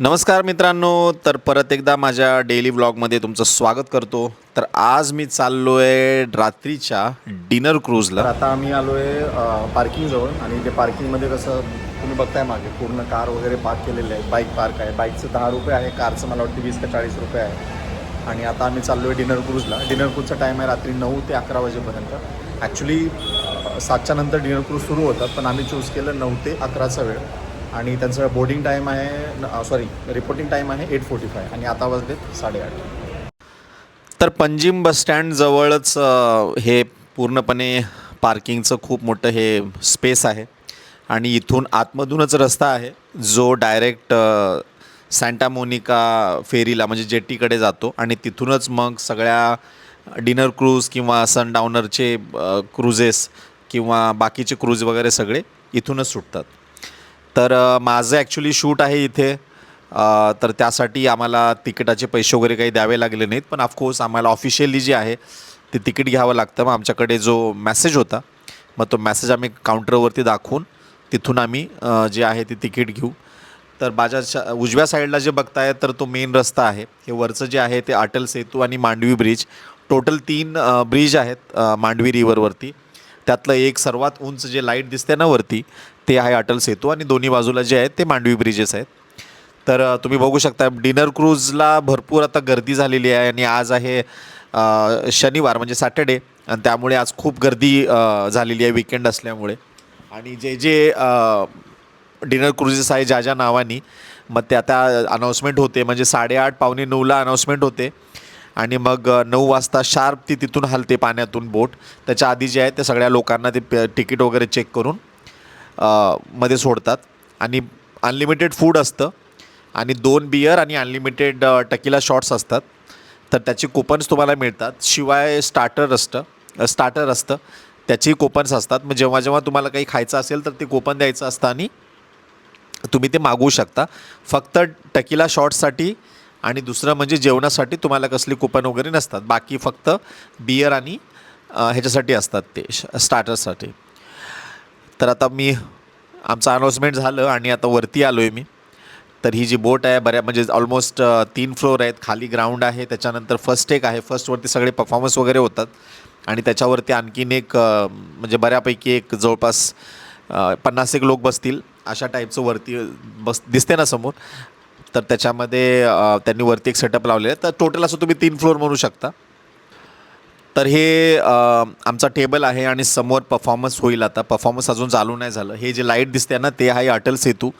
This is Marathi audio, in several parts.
नमस्कार मित्रांनो तर परत एकदा माझ्या डेली व्लॉगमध्ये तुमचं स्वागत करतो. तर आज मी चाललो आहे रात्रीच्या डिनर क्रूजला आता आम्ही आलो आहे पार्किंगजवळ आणि ते पार्किंगमध्ये कसं तुम्ही बघताय मागे पूर्ण कार वगैरे पार्क केलेले आहे बाईक पार्क आहे. बाईकचं दहा रुपये आहे कारचं मला वाटतं वीस का चाळीस रुपये आहे. आणि आता आम्ही चाललो आहे डिनर क्रूजला डिनर क्रूजचा टाईम आहे रात्री नऊ ते अकरा वाजेपर्यंत. ॲक्च्युली सातच्या नंतर डिनर क्रूज सुरू होतात पण आम्ही चूज केलं नऊ ते अकराचा वेळ. आणि त्यांचं बोर्डिंग टाईम आहे सॉरी रिपोर्टिंग टाईम आहे एट फोर्टी फाय आणि आता वाजलेत साडेआठ. तर पंजिम बसस्टँड जवळच हे पूर्णपणे पार्किंगचं खूप मोठं हे स्पेस आहे. आणि इथून आतमधूनच रस्ता आहे जो डायरेक्ट सँटा मोनिका फेरीला म्हणजे जेट्टीकडे जातो. आणि तिथूनच मग सगळ्या डिनर क्रूज किंवा सनडाऊनरचे क्रूजेस किंवा बाकीचे क्रूज वगैरे सगळे इथूनच सुटतात. तर माझं ॲक्च्युली शूट आहे इथे. तर त्यासाठी आम्हाला तिकिटाचे पैसे वगैरे काही द्यावे लागले नाहीत. पण ऑफकोर्स आम्हाला ऑफिशियली जे आहे ते तिकीट घ्यावं लागतं. मग आमच्याकडे जो मॅसेज होता मग तो मॅसेज आम्ही काउंटरवरती दाखवून तिथून आम्ही जे आहे ते तिकीट घेऊ. तर बाजारच्या उजव्या साईडला जे बघताय तर तो मेन रस्ता आहे. हे वरचं जे आहे ते अटल सेतू आणि मांडवी ब्रिज टोटल तीन ब्रिज आहेत मांडवी रिव्हरवरती त्यातलं एक सर्वात उंच जे लाइट दिसते ना वरती ते आहे अटल सेतू आणि दोन्ही बाजूला जे आहेत ते मांडवी ब्रिजेस आहेत. तर तुम्ही बघू शकता डिनर क्रूजला भरपूर आता गर्दी झालेली आहे आणि आज आहे शनिवार म्हणजे सॅटर्डे. आणि त्यामुळे आज खूप गर्दी झालेली आहे विकेंड असल्यामुळे. आणि जे जे डिनर क्रुझेस आहे ज्या ज्या नावानी मग ते आता अनाऊन्समेंट होते. म्हणजे साडेआठ पावणे नऊला अनाऊन्समेंट होते. आणि मग नऊ वाजता शार्प ती तिथून हलते पाण्यातून बोट. त्याच्या आधी जे आहे ते सगळ्या लोकांना ते तिकीट वगैरे चेक करून मध्ये सोडतात. आणि अनलिमिटेड फूड असतं. आणि दोन बियर आणि अनलिमिटेड टकीला शॉट्स असतात. तर त्याची कुपन्स तुम्हाला मिळतात. शिवाय स्टार्टर असतं. स्टार्टर असतं. त्याची कुपन्स असतात. मग जेव्हा जेव्हा तुम्हाला काही खायचं असेल तर ते कुपन द्यायचं असतं आणि तुम्ही ते मागवू शकता. फक्त टकीला शॉट्ससाठी आणि दुसरं म्हणजे जेवणासाठी तुम्हाला कसली कुपन वगैरे नसतात. बाकी फक्त बियर आणि ह्याच्यासाठी असतात ते स्टार्टर्ससाठी तर आता मी आमचं अनाऊन्समेंट झालं आणि आता वरती आलो आहे मी. तर ही जी बोट आहे बऱ्या म्हणजे ऑलमोस्ट तीन फ्लोअर आहेत. खाली ग्राउंड आहे. त्याच्यानंतर फर्स्ट एक आहे. फर्स्टवरती सगळे परफॉर्मन्स वगैरे होतात. आणि त्याच्यावरती आणखीन एक म्हणजे बऱ्यापैकी एक जवळपास पन्नास एक लोक बसतील. अशा टाईपचं वरती बस दिसते ना समोर. तर त्याच्यामध्ये त्यांनी वरती एक सेटअप लावलेलं आहे. तर टोटल असं तुम्ही तीन फ्लोअर म्हणू शकता. तर हे आमचा टेबल आहे आणि समोर परफॉर्मन्स होईल आता. परफॉर्मन्स अजून चालू नाही झालं. हे जे लाइट दिसते ना ते आहे अटल सेतू.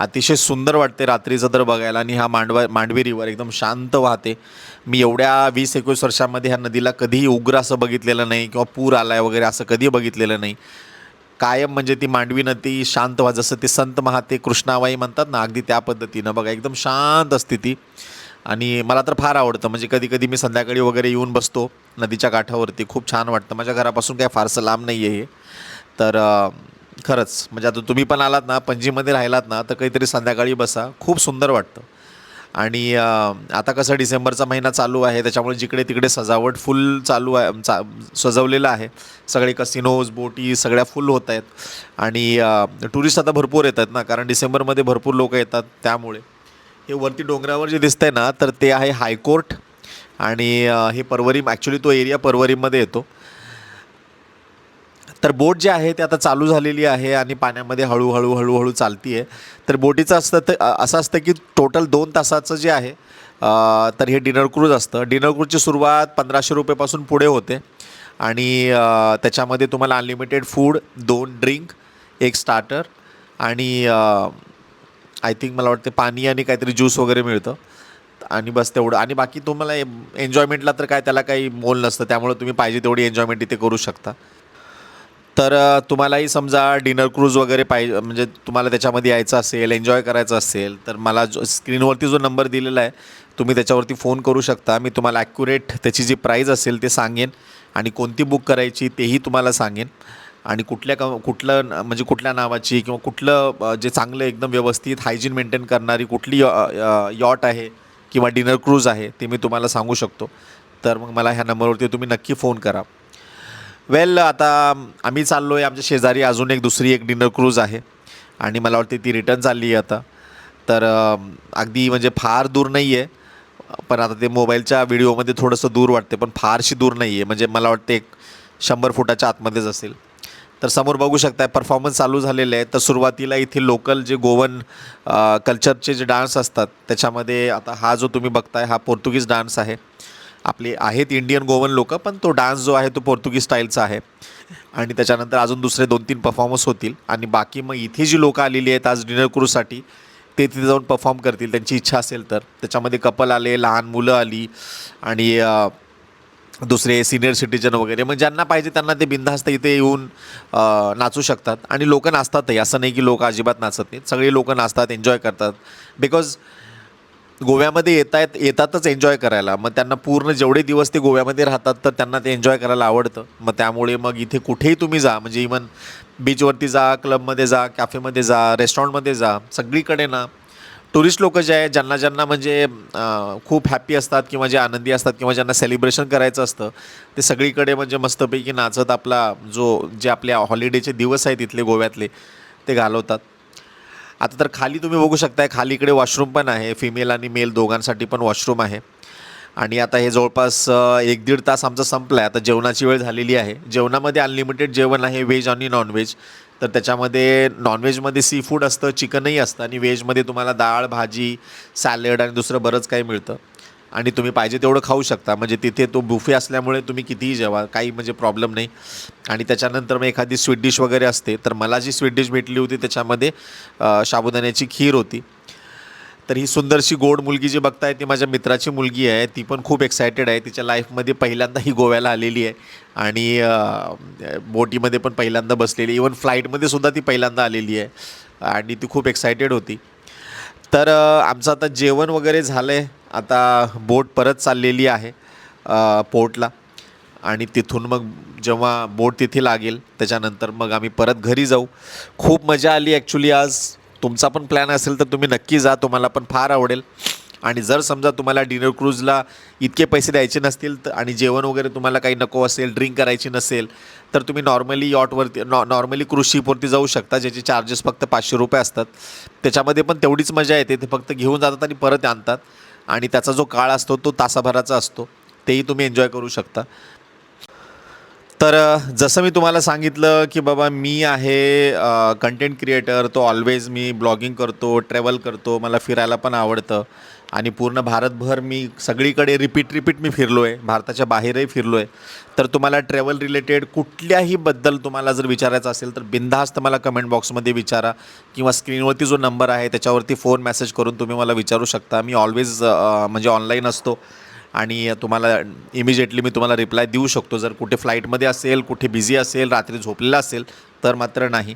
अतिशय सुंदर वाटते रात्रीचं तर बघायला आणि हा मांडवा मांडवी रिवर एकदम शांत वाहते. मी एवढ्या वीस एकवीस वर्षामध्ये ह्या नदीला कधीही उग्र असं बघितलेलं नाही किंवा पूर आलाय वगैरे असं कधी बघितलेलं नाही. कायम म्हणजे ती मांडवी नदी शांत व्हा जसं ते संत महाते कृष्णाबाई म्हणतात ना अगदी त्या पद्धतीनं. बघा एकदम शांत असते ती आणि मला तर फार आवडतं. म्हणजे कधी कधी मी संध्याकाळी वगैरे येऊन बसतो नदीच्या काठावरती. खूप छान वाटतं. माझ्या घरापासून काय फारसं लांब नाही आहे हे. तर खरंच. म्हणजे आता तुम्ही पण आलात ना पणजीमध्ये राहिलात ना तर काहीतरी संध्याकाळी बसा. खूप सुंदर वाटतं. आणि आता कसं डिसेंबरचा महिना चालू आहे. त्याच्यामुळे जिकडे तिकडे सजावट फुल चालू आहे चा सजवलेलं आहे. सगळे कसिनोज बोटी सगळ्या फुल होत आहेत. आणि टुरिस्ट आता भरपूर येतात ना कारण डिसेंबरमध्ये भरपूर लोक येतात त्यामुळे. हे वरती डोंगरावर जे दिसतंय ना तर ते आहे हायकोर्ट आणि हे परवरी ॲक्च्युली तो एरिया परवरीमध्ये येतो. तर बोट जे आहे ते आता चालू झालेली आहे आणि पाण्यामध्ये हळूहळू हळूहळू चालती आहे तर बोटीचं असतं तर असं असतं की टोटल दोन तासाचं जे आहे तर हे डिनर क्रूज असतं. डिनर क्रूजची सुरुवात पंधराशे रुपयेपासून पुढे होते. आणि त्याच्यामध्ये तुम्हाला अनलिमिटेड फूड दोन ड्रिंक एक स्टार्टर आणि आय थिंक मला वाटते पाणी आणि काहीतरी ज्यूस वगैरे मिळतं. आणि बस तेवढं. आणि बाकी तुम्हाला एन्जॉयमेंटला तर काय त्याला काही मोल नसतं. त्यामुळे तुम्ही पाहिजे तेवढी एन्जॉयमेंट इथे करू शकता. तर तुम्हालाही समजा डिनर क्रूज वगैरे पाहिजे म्हणजे तुम्हाला त्याच्यामध्ये यायचं असेल एन्जॉय करायचं असेल तर मला जो स्क्रीनवरती जो नंबर दिलेला आहे तुम्ही त्याच्यावरती फोन करू शकता. मी तुम्हाला ॲक्युरेट त्याची जी प्राईज असेल ते सांगेन. आणि कोणती बुक करायची तेही तुम्हाला सांगेन. आणि कुठल्या क कुठलं म्हणजे कुठल्या नावाची किंवा कुठलं जे चांगलं एकदम व्यवस्थित हायजीन मेंटेन करणारी कुठली यॉट आहे किंवा डिनर क्रूज आहे ते मी तुम्हाला सांगू शकतो. तर मग मला ह्या नंबरवरती तुम्ही नक्की फोन करा. वेल आता आम्ही चाललो आहे आमच्या शेजारी अजून एक दुसरी एक डिनर क्रूज आहे आणि मला वाटते ती रिटर्न चालली आहे आता. तर अगदी म्हणजे फार दूर नाही आहे पण आता ते मोबाईलच्या व्हिडिओमध्ये थोडंसं दूर वाटते पण फारशी दूर नाही आहे म्हणजे मला वाटते एक शंभर फुटाच्या आतमध्येच असेल. तर समोर बघू शकताय परफॉर्मन्स चालू झालेले आहे तर सुरुवातीला इथे लोकल जे गोवन कल्चरचे जे डान्स असतात त्याच्यामध्ये आता हा जो तुम्ही बघताय हा पोर्तुगीज डान्स आहे. आपले आहेत इंडियन गोवन लोक पण तो डान्स जो आहे तो पोर्तुगीज स्टाईलचा आहे. आणि त्याच्यानंतर अजून दुसरे दोन तीन परफॉर्मन्स होतील. आणि बाकी मग इथे जी लोकं आलेली आहेत आज डिनर क्रूसाठी ते तिथे जाऊन परफॉर्म करतील. त्यांची इच्छा असेल तर. त्याच्यामध्ये कपल आले लहान मुलं आली आणि दुसरे सिनियर सिटीजन वगैरे मग ज्यांना पाहिजे त्यांना ते बिनधास्त इथे येऊन नाचू शकतात. आणि लोक नाचतातही. असं नाही की लोक अजिबात नाचत नाहीत. सगळे लोक नाचतात एन्जॉय करतात. बिकॉज गोव्यामध्ये येत आहेत येतातच एन्जॉय करायला. मग त्यांना पूर्ण जेवढे दिवस ते गोव्यामध्ये राहतात तर त्यांना ते एन्जॉय करायला आवडतं. मग त्यामुळे मग इथे कुठेही तुम्ही जा. म्हणजे इवन बीचवरती जा क्लबमध्ये जा कॅफेमध्ये जा रेस्टॉरंटमध्ये जा सगळीकडे ना टुरिस्ट लोक जे आहे ज्यांना ज्यांना म्हणजे खूप हॅप्पी असतात किंवा जे आनंदी असतात किंवा ज्यांना सेलिब्रेशन करायचं असतं ते सगळीकडे म्हणजे मस्तपैकी नाचत आपला जो जे आपल्या हॉलिडेचे दिवस आहेत इथले गोव्यातले ते घालवतात. आता तर खाली तुम्ही बघू शकताय खाली इकडे वॉशरूम पण आहे फिमेल आणि मेल दोघांसाठी पण वॉशरूम आहे. आणि आता हे जवळपास एक दीड तास आमचं संपला आहे आता जेवणाची वेळ झालेली आहे. जेवणामध्ये अनलिमिटेड जेवण आहे व्हेज आणि नॉनव्हेज तर त्याच्यामध्ये नॉनव्हेजमध्ये सी फूड असतं चिकनही असतं आणि व्हेजमध्ये तुम्हाला डाळ भाजी सॅलड आणि दुसरं बरंच काही मिळतं. आणि तुम्ही पाहिजे तेवढं खाऊ शकता. म्हणजे तिथे तो बुफे असल्यामुळे तुम्ही कितीही जेवा काही म्हणजे प्रॉब्लेम नाही. आणि त्याच्यानंतर मग एखादी स्वीट डिश वगैरे असते. तर मला जी स्वीट डिश भेटली होती त्याच्यामध्ये साबुदाण्याची खीर होती. तर ही सुंदरशी गोड मुलगी जी बघताय ती माझ्या मित्राची मुलगी आहे. ती पण खूप एक्सायटेड आहे. तिच्या लाईफमध्ये पहिल्यांदा ही गोव्याला आलेली आहे. आणि बोटीमध्ये पण पहिल्यांदा बसलेली इवन फ्लाईटमध्ये सुद्धा ती पहिल्यांदा आलेली आहे. आणि ती खूप एक्सायटेड होती. तर आमचं आता जेवण वगैरे झालं आहे आता बोट परत चाललेली आहे पोर्टला. आणि तिथून मग जेव्हा बोट तिथे लागेल त्याच्यानंतर मग आम्ही परत घरी जाऊ. खूप मजा आली ॲक्च्युली आज. तुमचा पण प्लॅन असेल तर तुम्ही नक्की जा तुम्हाला पण फार आवडेल. आणि जर समजा तुम्हाला डिनर क्रूजला इतके पैसे द्यायचे नसतील तर आणि जेवण वगैरे तुम्हाला काही नको असेल ड्रिंक करायची नसेल तर तुम्ही नॉर्मली यॉटवरती नॉ नॉर्मली क्रूज शिपवरती जाऊ शकता ज्याचे चार्जेस फक्त पाचशे रुपये असतात. त्याच्यामध्ये पण तेवढीच मजा येते ते फक्त घेऊन जातात आणि परत आणतात. आणि त्याचा जो काळ असतो तो तासाभराचा असतो. तेही तुम्ही एन्जॉय करू शकता. तर जसं मी तुम्हाला सांगितलं की बाबा मी आहे कंटेंट क्रिएटर तो ऑलवेज मी ब्लॉगिंग करतो ट्रॅव्हल करतो मला फिरायला पण आवडतं. आणि पूर्ण भारतभर मी सगळीकडे रिपीट रिपीट मी फिरलो आहे भारताच्या बाहेरही फिरलो आहे तर तुम्हाला ट्रॅव्हल रिलेटेड कुठल्याही बद्दल तुम्हाला जर विचारायचं असेल तर बिनधास्त मला कमेंट बॉक्समध्ये विचारा किंवा स्क्रीनवरती जो नंबर आहे त्याच्यावरती फोन मेसेज करून तुम्ही मला विचारू शकता. मी ऑलवेज म्हणजे ऑनलाईन असतो. आणि तुम्हाला इमिजिएटली मी तुम्हाला रिप्लाय देऊ शकतो. जर कुठे फ्लाईटमध्ये असेल कुठे बिझी असेल रात्री झोपलेला असेल तर मात्र नाही.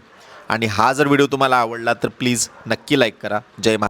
आणि हा जर व्हिडिओ तुम्हाला आवडला तर प्लीज नक्की लाईक करा. जय महा